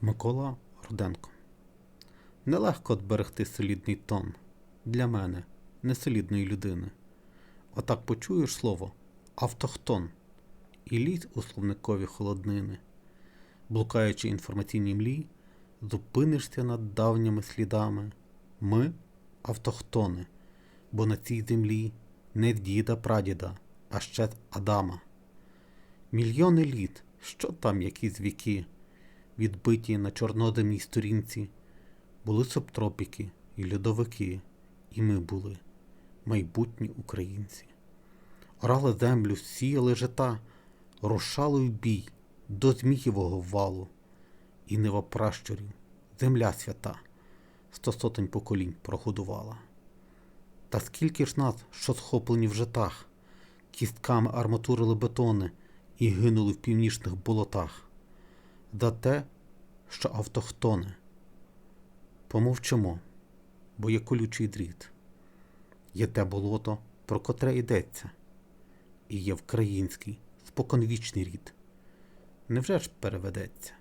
Микола Руденко. Нелегко зберегти солідний тон для мене, несолідної людини. Отак почуєш слово автохтон і лізь у словникові холоднини. Блукаючи інформаційній млі, зупинишся над давніми слідами. Ми автохтони, бо на цій землі не діда прадіда, а ще Адама. Мільйони літ, що там якісь віки, відбиті на чорноземній сторінці, були субтропіки і льодовики, і ми були майбутні українці. Орали землю, сіяли жита, рушали в бій до Змієвого валу, і нива пращурів, земля свята, сто сотень поколінь прогодувала. Та скільки ж нас, що схоплені в житах, кістками арматурили бетони і гинули в північних болотах. За те, що автохтоне. Помовчимо, бо є колючий дріт. Є те болото, про котре йдеться, і є вкраїнський, споконвічний рід. Невже ж переведеться?